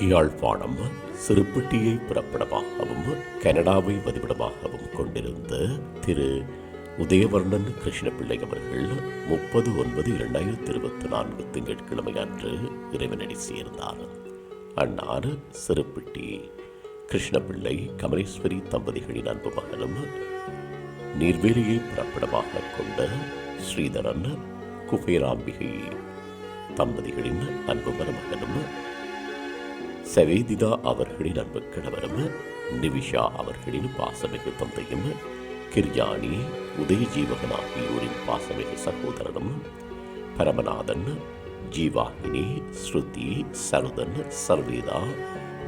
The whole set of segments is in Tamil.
யாழ்ப்பாணம் சிறுப்பட்டியை புறப்படமாகவும் கனடாவை வதிவிடமாகவும் கொண்டிருந்த திரு. உதயவர்ணன் கிருஷ்ணபிள்ளை அவர்கள் முப்பது ஒன்பது இரண்டாயிரத்தி இருபத்தி நான்கு திங்கட்கிழமை அன்று இறைவனடி சேர்ந்தார். அன்னார் சிறுப்பிட்டி கிருஷ்ணபிள்ளை கமலேஸ்வரி தம்பதிகளின் அன்பு மகனும் நீர்வேலியை புறப்படமாக கொண்ட ஸ்ரீதரன் குபேராம்பிகை தம்பதிகளின் அன்பு மருமகனும் சவேதிதா அவர்களின் அன்பு கணவரும் நிவிஷா அவர்களின் பாசமிகு தந்தையும் கிர்யானி உதயஜீவகன் ஆகியோரின் பாசமிகு சகோதரனும் பரமநாதன் ஜீவாகினி ஸ்ருதி சருதன் சர்வேதா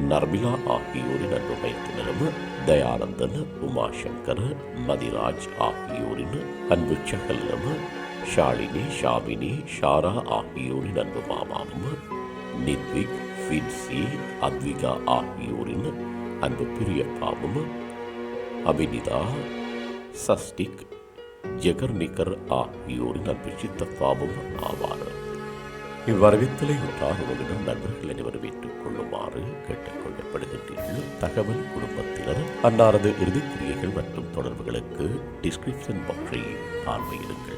நர்மிளா ஆகியோரின் அன்பு மைத்தினரும் தயானந்தன் உமாசங்கர் மதிராஜ் ஆகியோரின் அன்பு சகலரும் ஷாலினி ஷாமினி ஷாரா ஆகியோரின் அன்பு மாமாவும் நித்விக் வின்சி அத்விகா ஆகியோரின் அன்பு பிரியப்பாவும் அபினிதா சஸ்டிக் ஜெகர்னிகர் ஆகியோரின் அன்பு சித்தப்பாவும் ஆவார். இவ்வரவித்தலை உற்றார் உறவினர் நண்பர்கள் அனைவரும் ஏற்றுக் கொள்ளுமாறு கேட்டுக்கொள்ளப்படுகின்றீர்கள். தகவல் குடும்பத்தினர் அன்னாரது இறுதிக்கிரியைகள் மற்றும் தொடர்புகளுக்கு டிஸ்கிரிப்ஷன் பாக்ஸை பார்வையிடுங்கள்.